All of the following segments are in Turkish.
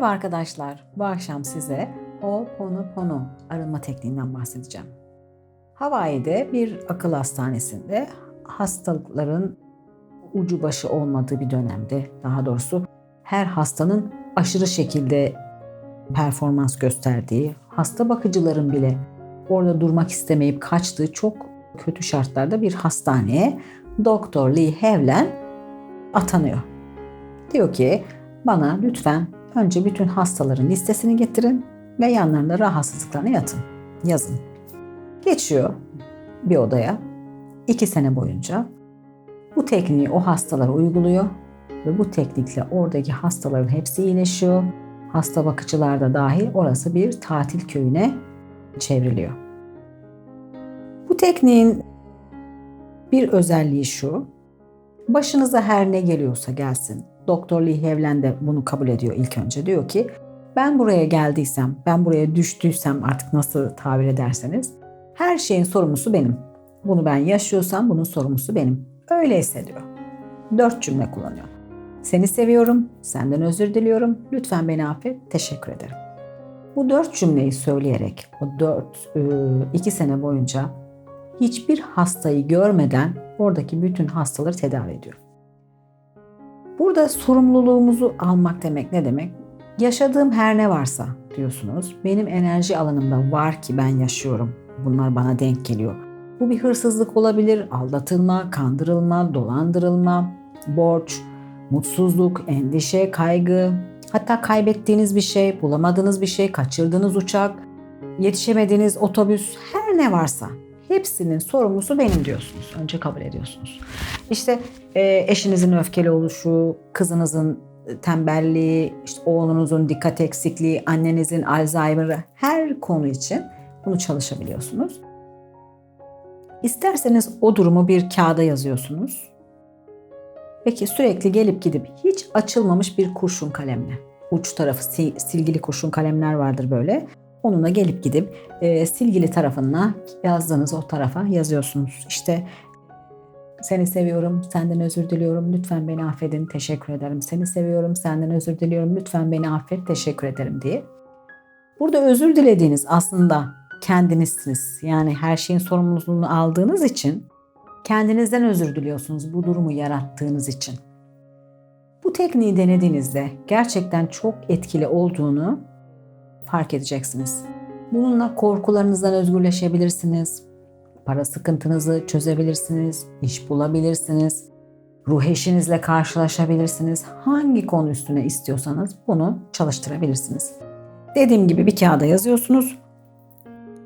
Merhaba arkadaşlar. Bu akşam size Ho'oponopono arınma tekniğinden bahsedeceğim. Hawaii'de bir akıl hastanesinde hastalıkların ucu başı olmadığı bir dönemde, daha doğrusu her hastanın aşırı şekilde performans gösterdiği, hasta bakıcıların bile orada durmak istemeyip kaçtığı çok kötü şartlarda bir hastaneye Doktor Lee Hevlen atanıyor. Diyor ki bana lütfen önce bütün hastaların listesini getirin ve yanlarında rahatsızlıklarını yatın, yazın. Geçiyor bir odaya iki sene boyunca bu tekniği o hastalara uyguluyor ve bu teknikle oradaki hastaların hepsi iyileşiyor. Hasta bakıcılar da dahil orası bir tatil köyüne çevriliyor. Bu tekniğin bir özelliği şu. Başınıza her ne geliyorsa gelsin. Doktor Lee Hevlen de bunu kabul ediyor ilk önce. Diyor ki ben buraya geldiysem, ben buraya düştüysem artık nasıl tabir ederseniz her şeyin sorumlusu benim. Bunu ben yaşıyorsam bunun sorumlusu benim. Öyleyse diyor. Dört cümle kullanıyor. Seni seviyorum, senden özür diliyorum, lütfen beni affet, teşekkür ederim. Bu dört cümleyi söyleyerek o dört, iki sene boyunca hiçbir hastayı görmeden oradaki bütün hastaları tedavi ediyor. Burada sorumluluğumuzu almak demek ne demek? Yaşadığım her ne varsa diyorsunuz. Benim enerji alanımda var ki ben yaşıyorum. Bunlar bana denk geliyor. Bu bir hırsızlık olabilir, aldatılma, kandırılma, dolandırılma, borç, mutsuzluk, endişe, kaygı, hatta kaybettiğiniz bir şey, bulamadığınız bir şey, kaçırdığınız uçak, yetişemediğiniz otobüs, her ne varsa hepsinin sorumlusu benim diyorsunuz. Önce kabul ediyorsunuz. İşte e, eşinizin öfkeli oluşu, kızınızın tembelliği, işte oğlunuzun dikkat eksikliği, annenizin Alzheimer'ı her konu için bunu çalışabiliyorsunuz. İsterseniz o durumu bir kağıda yazıyorsunuz. Peki sürekli gelip gidip hiç açılmamış bir kurşun kalemle. Uç tarafı silgili kurşun kalemler vardır böyle. Onunla gelip gidip e, silgili tarafına yazdığınız o tarafa yazıyorsunuz. İşte seni seviyorum, senden özür diliyorum, lütfen beni affedin, teşekkür ederim. Seni seviyorum, senden özür diliyorum, lütfen beni affet, teşekkür ederim diye. Burada özür dilediğiniz aslında kendinizsiniz. Yani her şeyin sorumluluğunu aldığınız için kendinizden özür diliyorsunuz bu durumu yarattığınız için. Bu tekniği denediğinizde gerçekten çok etkili olduğunu fark edeceksiniz. Bununla korkularınızdan özgürleşebilirsiniz. Para sıkıntınızı çözebilirsiniz, iş bulabilirsiniz, ruh eşinizle karşılaşabilirsiniz. Hangi konu üstüne istiyorsanız bunu çalıştırabilirsiniz. Dediğim gibi bir kağıda yazıyorsunuz.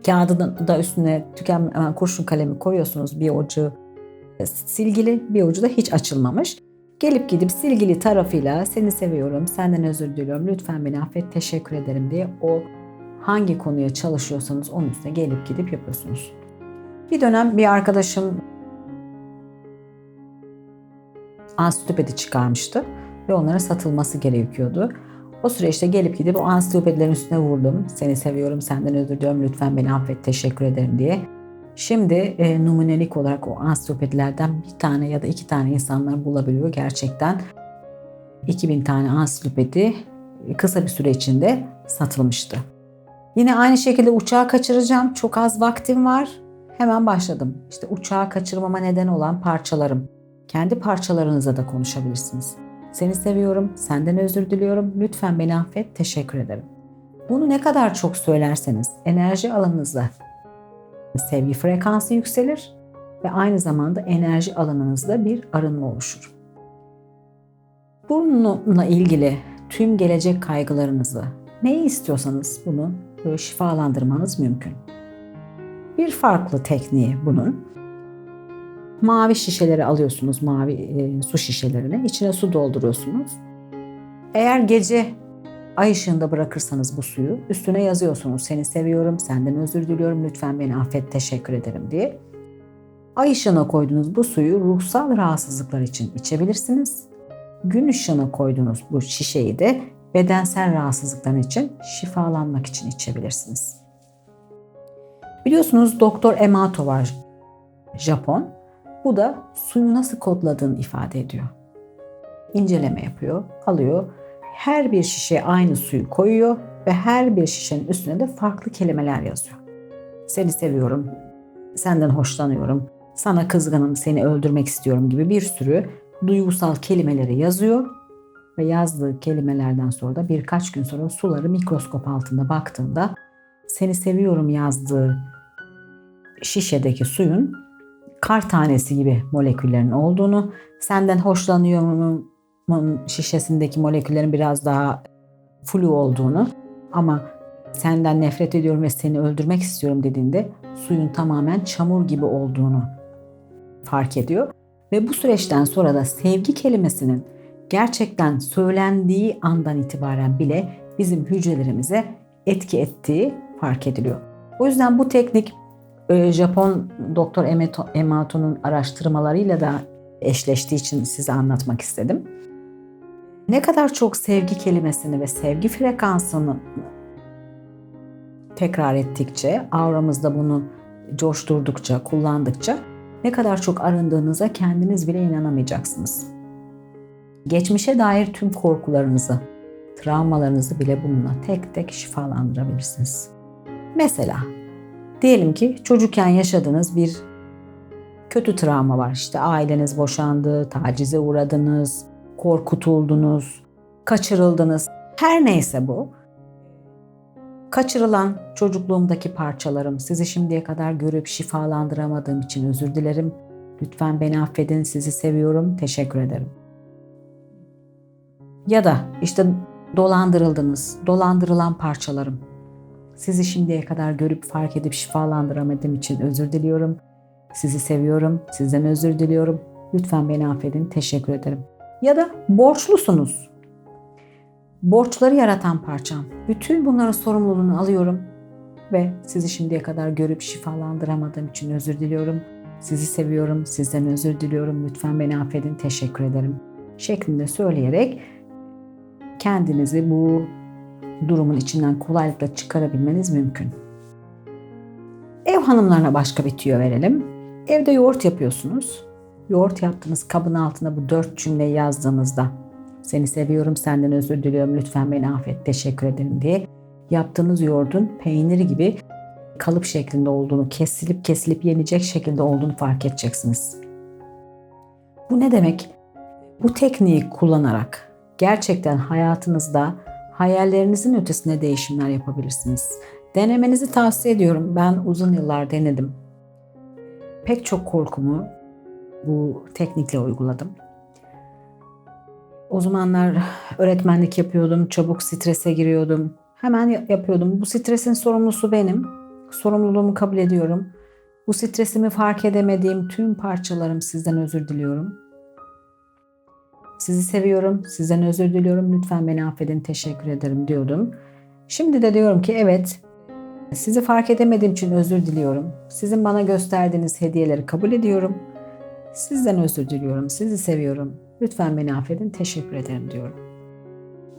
Kağıdı da üstüne tüken kurşun kalemi koyuyorsunuz. Bir ucu silgili, bir ucu da hiç açılmamış. Gelip gidip silgili tarafıyla seni seviyorum, senden özür diliyorum, lütfen beni affet, teşekkür ederim diye o hangi konuya çalışıyorsanız onun üstüne gelip gidip yapıyorsunuz. Bir dönem bir arkadaşım ansiklopedi çıkarmıştı ve onlara satılması gerekiyordu. O süreçte gelip gidip o ansiklopedilerin üstüne vurdum. Seni seviyorum, senden özür diliyorum, lütfen beni affet, teşekkür ederim diye. Şimdi e, numunelik olarak o ansiklopedilerden bir tane ya da iki tane insanlar bulabiliyor gerçekten. 2000 tane ansiklopedi kısa bir süre içinde satılmıştı. Yine aynı şekilde uçağı kaçıracağım. Çok az vaktim var. Hemen başladım. İşte uçağı kaçırmama neden olan parçalarım. Kendi parçalarınıza da konuşabilirsiniz. Seni seviyorum, senden özür diliyorum, lütfen beni affet, teşekkür ederim. Bunu ne kadar çok söylerseniz enerji alanınızda sevgi frekansı yükselir ve aynı zamanda enerji alanınızda bir arınma oluşur. Bununla ilgili tüm gelecek kaygılarınızı, neyi istiyorsanız bunu şifalandırmanız mümkün. Bir farklı tekniği bunun. Mavi şişeleri alıyorsunuz, mavi e, su şişelerini. içine su dolduruyorsunuz. Eğer gece Ay ışığında bırakırsanız bu suyu üstüne yazıyorsunuz. Seni seviyorum, senden özür diliyorum, lütfen beni affet, teşekkür ederim diye. Ay ışığına koyduğunuz bu suyu ruhsal rahatsızlıklar için içebilirsiniz. Gün ışığına koyduğunuz bu şişeyi de bedensel rahatsızlıklar için şifalanmak için içebilirsiniz. Biliyorsunuz Doktor Emato var Japon. Bu da suyu nasıl kodladığını ifade ediyor. İnceleme yapıyor, alıyor her bir şişeye aynı suyu koyuyor ve her bir şişenin üstüne de farklı kelimeler yazıyor. Seni seviyorum, senden hoşlanıyorum, sana kızgınım, seni öldürmek istiyorum gibi bir sürü duygusal kelimeleri yazıyor ve yazdığı kelimelerden sonra da birkaç gün sonra suları mikroskop altında baktığında seni seviyorum yazdığı şişedeki suyun kar tanesi gibi moleküllerin olduğunu, senden hoşlanıyorum şişesindeki moleküllerin biraz daha flu olduğunu ama senden nefret ediyorum ve seni öldürmek istiyorum dediğinde suyun tamamen çamur gibi olduğunu fark ediyor. Ve bu süreçten sonra da sevgi kelimesinin gerçekten söylendiği andan itibaren bile bizim hücrelerimize etki ettiği fark ediliyor. O yüzden bu teknik e, Japon Doktor Emato'nun araştırmalarıyla da eşleştiği için size anlatmak istedim. Ne kadar çok sevgi kelimesini ve sevgi frekansını tekrar ettikçe, auramızda bunu coşturdukça, kullandıkça ne kadar çok arındığınıza kendiniz bile inanamayacaksınız. Geçmişe dair tüm korkularınızı, travmalarınızı bile bununla tek tek şifalandırabilirsiniz. Mesela diyelim ki çocukken yaşadığınız bir kötü travma var. İşte aileniz boşandı, tacize uğradınız, korkutuldunuz, kaçırıldınız. Her neyse bu. Kaçırılan çocukluğumdaki parçalarım, sizi şimdiye kadar görüp şifalandıramadığım için özür dilerim. Lütfen beni affedin, sizi seviyorum, teşekkür ederim. Ya da işte dolandırıldınız, dolandırılan parçalarım. Sizi şimdiye kadar görüp fark edip şifalandıramadığım için özür diliyorum. Sizi seviyorum, sizden özür diliyorum. Lütfen beni affedin, teşekkür ederim. Ya da borçlusunuz. Borçları yaratan parçam. Bütün bunların sorumluluğunu alıyorum ve sizi şimdiye kadar görüp şifalandıramadığım için özür diliyorum. Sizi seviyorum, sizden özür diliyorum. Lütfen beni affedin, teşekkür ederim. Şeklinde söyleyerek kendinizi bu durumun içinden kolaylıkla çıkarabilmeniz mümkün. Ev hanımlarına başka bir tüyo verelim. Evde yoğurt yapıyorsunuz. Yoğurt yaptığınız kabın altına bu dört cümleyi yazdığınızda seni seviyorum, senden özür diliyorum, lütfen beni affet, teşekkür ederim diye yaptığınız yoğurdun peyniri gibi kalıp şeklinde olduğunu, kesilip kesilip yenecek şekilde olduğunu fark edeceksiniz. Bu ne demek? Bu tekniği kullanarak gerçekten hayatınızda hayallerinizin ötesine değişimler yapabilirsiniz. Denemenizi tavsiye ediyorum. Ben uzun yıllar denedim. Pek çok korkumu bu teknikle uyguladım. O zamanlar öğretmenlik yapıyordum, çabuk strese giriyordum. Hemen yapıyordum. Bu stresin sorumlusu benim. Sorumluluğumu kabul ediyorum. Bu stresimi fark edemediğim tüm parçalarım sizden özür diliyorum. Sizi seviyorum, sizden özür diliyorum. Lütfen beni affedin, teşekkür ederim diyordum. Şimdi de diyorum ki evet, sizi fark edemediğim için özür diliyorum. Sizin bana gösterdiğiniz hediyeleri kabul ediyorum. Sizden özür diliyorum, sizi seviyorum. Lütfen beni affedin, teşekkür ederim diyorum.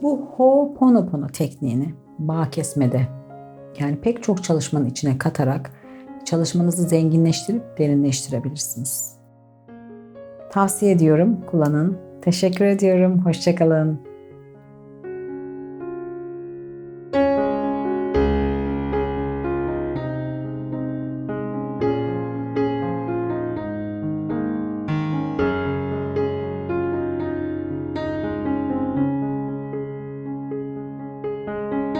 Bu Ho'oponopono tekniğini bağ kesmede yani pek çok çalışmanın içine katarak çalışmanızı zenginleştirip derinleştirebilirsiniz. Tavsiye ediyorum, kullanın. Teşekkür ediyorum. Hoşçakalın.